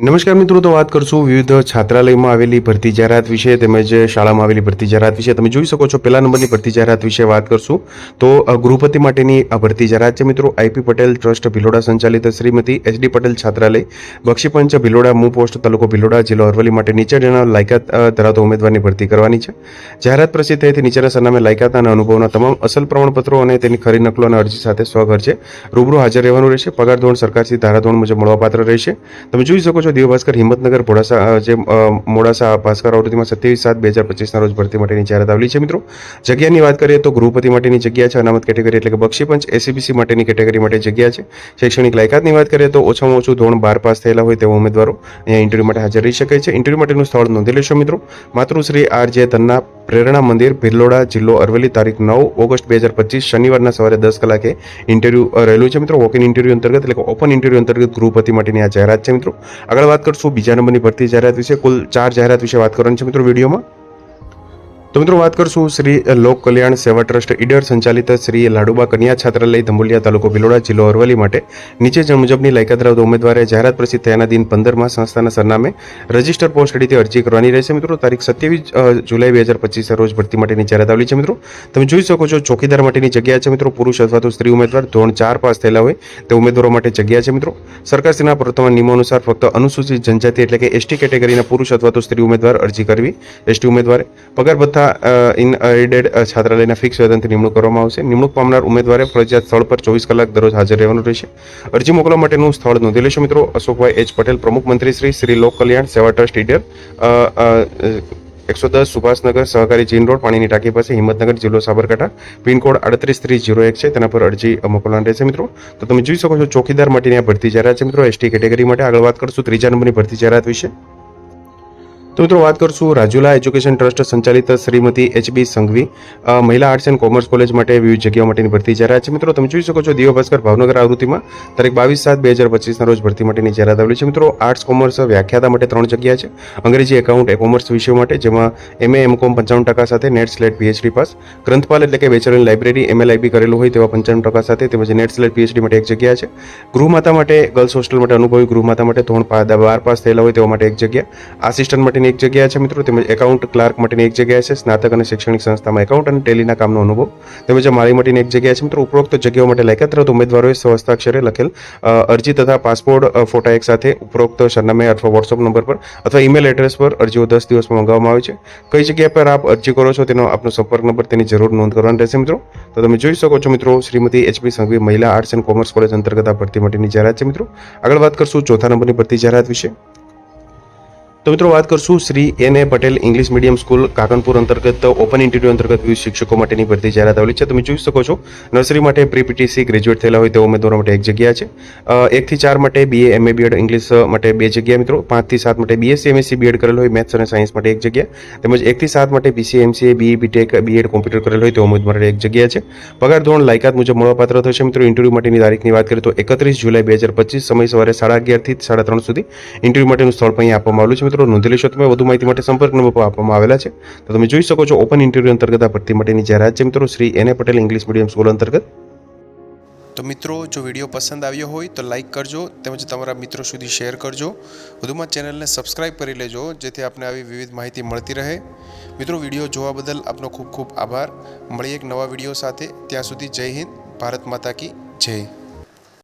નમસ્કાર મિત્રો, તો વાત કરશું વિવિધ છાત્રાલયમાં આવેલી ભરતી જાહેરાત વિશે તેમજ શાળામાં આવેલી ભરતી જાહેરાત વિશે. તમે જોઈ શકો છો, પહેલા નંબરની ભરતી જાહેરાત વિશે વાત કરશું. તો ગૃહપતિ માટેની ભરતી જાહેરાત છે મિત્રો આઈપી પટેલ ટ્રસ્ટ ભિલોડા સંચાલિત શ્રીમતી એચડી પટેલ છાત્રાલય બક્ષીપંચ ભિલોડા, મુ પોસ્ટ તાલુકો ભિલોડા, જિલ્લો અરવલ્લી માટે નીચે જણા લાયકાત ધરાવતો ઉમેદવારની ભરતી કરવાની છે. જાહેરાત પ્રસિદ્ધ થયેથી નીચેના સરનામે લાયકાત અને અનુભવના તમામ અસલ પ્રમાણપત્રો અને તેની ખરી નકલો અને અરજી સાથે સ્વખર્ચે રૂબરૂ હાજર રહેવાનું રહેશે. પગાર ધોરણ સરકારથી ધારાધોરણ મુજબ મળવાપાત્ર રહેશે. તમે જોઈ શકો છો? દેવ ભાસ્કર હિંમતનગર મોડાસા જે મોડાસા, ભાસ્કર આવૃત્તિમાં સત્યાવીસ સાત, બે હજાર પચીસના રોજ ભરતી માટેની જાહેરાત આવેલી છે, મિત્રો. જગ્યાની વાત કરીએ તો ગૃહપતિ માટેની જગ્યા છે, અનામત કેટેગરી એટલે કે બક્ષીપંચ. એસીબીસી માટેની કેટેગરી માટે જગ્યા છે. શૈક્ષણિક લાયકાતની વાત કરીએ તો ઓછામાં ઓછું ધોરણ બાર પાસ થયેલા હોય તેવા ઉમેદવારો અહીંયા ઇન્ટરવ્યૂ માટે હાજર રહી શકે છે. ઇન્ટરવ્યૂ માટેનું સ્થળ નોંધી લેશો, મિત્રો. માતૃશ્રી આર જે તન્ના પ્રેરણા મંદિર ભિલોડા જિલ્લો અરવલ્લી, તારીખ નવ ઓગસ્ટ બે હજાર પચીસ, શનિવારના સવારે દસ કલાકે ઇન્ટરવ્યૂ રહેલું છે, મિત્રો. વોક ઇન ઇન્ટરવ્યૂ અંતર્ગત એટલે કે ઓપન ઇન્ટરવ્યૂ અંતર્ગત ગૃહપતિ માટેની આ જાહેરાત છે, મિત્રો. આગળ વાત કરશું. બીજા નંબરની ભરતી જાહેરાત વિશે કુલ ચાર જાહેરાત વિશે વાત કરવાની છે મિત્રો વિડીયોમાં. તો મિત્રો વાત કરશું શ્રી લોક કલ્યાણ સેવા ટ્રસ્ટ ઈડર સંચાલિત શ્રી લાડુબા કન્યા છાત્રાલય ધંબુલિયા તાલુકો ભિલોડા જિલ્લો અરવલી માટે. નીચે જણ મુજબની લાયકાત ધરાવતા ઉમેદવારે જાહેરાત પ્રસિદ્ધ થયાના દિન પંદરમાં સંસ્થાના સરનામે રજિસ્ટર પોસ્ટ રીતે અરજી કરવાની રહેશે. મિત્રો, તારીખ સત્યાવીસ જુલાઈ બે હજાર પચીસ રોજ ભરતી માટેની જાહેરાત આવેલી છે. મિત્રો, તમે જોઈ શકો છો ચોકીદાર માટેની જગ્યા છે. મિત્રો, પુરુષ અથવા તો સ્ત્રી ઉમેદવાર ધોરણ ચાર પાસ થયેલા હોય તે ઉમેદવારો માટે જગ્યા છે. મિત્રો સરકારશ્રીના પ્રવર્તમાન નિયમો અનુસાર ફક્ત અનુસૂચિત જનજાતિ એટલે કે એસટી કેટેગરીના પુરુષ અથવા તો સ્ત્રી ઉમેદવાર અરજી કરવી. એસટી ઉમેદવારે પગાર ભથ્થા ઇન એડેડ છાત્રાલયના ફિક્સ વેતનથી નિમણૂક કરવામાં આવશે. નિમણૂક પામનાર ઉમેદવારે ફરજિયાત સ્થળ પર ચોવીસ કલાક દરરોજ હાજર રહેવાનું રહેશે. અરજી મોકલવા માટેનું સ્થળ નોંધી લેશો મિત્રો. અશોકભાઈ એચ પટેલ, પ્રમુખ મંત્રી શ્રી શ્રી લોક કલ્યાણ સેવા ટ્રસ્ટ ઇડર એકસો દસ સુભાષનગર સહકારી જીન રોડ, પાણીની ટાંકી પાસે હિંમતનગર જિલ્લો સાબરકાંઠા. પિનકોડ આડત્રીસ ત્રીસ જીરો એક છે, તેના પર અરજી મોકલવાની રહેશે મિત્રો. તો તમે જોઈ શકો છો, ચોકીદાર માટેની આ ભરતી જાહેરાત છે મિત્રો. એસટી કેટેગરી માટે આગળ વાત કરશું. ત્રીજા નંબરની ભરતી જાહેરાત વિશે. તો મિત્રો વાત કરશું રાજુલા એજ્યુકેશન ટ્રસ્ટ સંચાલિત શ્રીમતી એચબી સંઘવી મહિલા આર્ટ્સ એન્ડ કોમર્સ કોલેજ માટે વિવિધ જગ્યાઓ માટેની ભરતી જાહેરાત છે. મિત્રો, તમે જોઈ શકો છો દિવ્ય ભાસ્કર ભાવનગર આવૃત્તિમાં તારીખ બાવીસ સાત બે હજાર પચીસના રોજ ભરતી માટેની જાહેરાત આવેલી છે. મિત્રો આર્ટ્સ કોમર્સ વ્યાખ્યાતા માટે ત્રણ જગ્યા છે. અંગ્રેજી એકાઉન્ટ એ કોમર્સ વિષયો માટે, જેમાં એમએ એમ કોમ પંચાવન ટકા સાથે નેટ સ્લેટ પીએચડી પાસ ગ્રંથપાલ એટલે કે બેચલર ઇન લાઇબ્રેરી એમએલઆઈબી કરેલું હોય તેવા પંચાવન ટકા સાથે તેમજ નેટ સ્લેટ પીએચડી માટે એક જગ્યા છે. ગૃહમાતા માટે ગર્લ્સ હોસ્ટેલ માટે અનુભવી ગૃહમાતા માટે ધોરણ બાર પાસ થયેલા હોય તેવા માટે એક જગ્યા. આસિસ્ટન્ટ માટેની એક જગ્યા છે મિત્રો, તેમજ એકાઉન્ટ ક્લાર્ક માટેની એક જગ્યા છે, સ્નાતક અને શૈક્ષણિક સંસ્થામાં એકાઉન્ટ અને ટેલીના કામનો અનુભવ. તેમજ મારી માટેની એક જગ્યા છે મિત્રો, ઉપરોક્ત જગ્યાઓ માટે લાયકાત ધરાવતા ઉમેદવારોએ સ્વહસ્તાક્ષરે લખેલ અરજી તથા પાસપોર્ટ ફોટા એક સાથે, ઉપરોક્ત સરનામે અથવા વોટ્સઅપ નંબર પર અથવા ઈમેલ એડ્રેસ પર અરજીઓ દસ દિવસમાં મંગાવવામાં આવે છે. કઈ જગ્યા પર આપ અરજી કરો છો તેનો આપનો સંપર્ક નંબર તેની જરૂર નોંધ કરવાની રહેશે મિત્રો. તો તમે જોઈ શકો છો મિત્રો, શ્રીમતી એચપી સંઘવી મહિલા આર્ટ્સ એન્ડ કોમર્સ કોલેજ અંતર્ગત આ ભરતી માટેની જાહેરાત છે મિત્રો. આગળ વાત કરશું ચોથા નંબરની ભરતી જાહેરાત વિશે. તો મિત્રો વાત કરશું Shri N A Patel English medium school Kakanpur અંતર્ગત ઓપન ઇન્ટરવ્યુ અંતર્ગત વિવિધ શિક્ષકો માટેની ભરતી જાહેરાત આવેલી છે. તમે જોઈ શકો છો, નર્સરી માટે પ્રી પીટીસી ગ્રેજ્યુએટ થયેલા હોય તેવા ઉમેદવારો માટે એક જગ્યા છે. એકથી ચાર માટે બીએ એમએ બીએડ ઇંગ્લિશ માટે બે જગ્યા મિત્રો. પાંચથી સાત માટે બીએસસી એમએસસી બીએડ કરેલ હોય મેથ્સ અને સાયન્સ માટે એક જગ્યા. તેમજ એકથી સાત માટે BCA MCA BE BTech BEd computer કરેલ હોય તેવા ઉમેદવાર માટે એક જગ્યા છે. પગાર ધોરણ લાયકાત મુજબ મળવાપાત્ર થશે મિત્રો. ઇન્ટરવ્યુ માટેની તારીખની વાત કરીએ તો એકત્રીસ જુલાઈ બે હજાર પચીસ સમય સવારે સાડા અગિયારથી સાડા ત્રણ સુધી ઇન્ટરવ્યુ માટેનું સ્થળ પણ અહીં આપવામાં આવેલું છે. મિત્રો નોંધી લેશો તમે વધુ માહિતી માટે સંપર્ક નંબર આપવામાં આવેલા છે. તો તમે જોઈ શકો છો ઓપન ઇન્ટરવ્યુ અંતર્ગત આ ભરતી માટેની જાહેરાત છે મિત્રો, શ્રી એને. પટેલ ઇંગ્લિશ મીડિયમ સ્કૂલ અંતર્ગત. તો મિત્રો, જો વીડિયો પસંદ આવ્યો હોય તો લાઇક કરજો, તેમજ તમારા મિત્રો સુધી શેર કરજો. વધુમાં ચેનલને સબસ્ક્રાઇબ કરી લેજો, જેથી આપને આવી વિવિધ માહિતી મળતી રહે. મિત્રો, વીડિયો જોવા બદલ આપનો ખૂબ ખૂબ આભાર. મળીએ એક નવા વીડિયો સાથે. ત્યાં સુધી જય હિન્દ, ભારત માતા કી જય.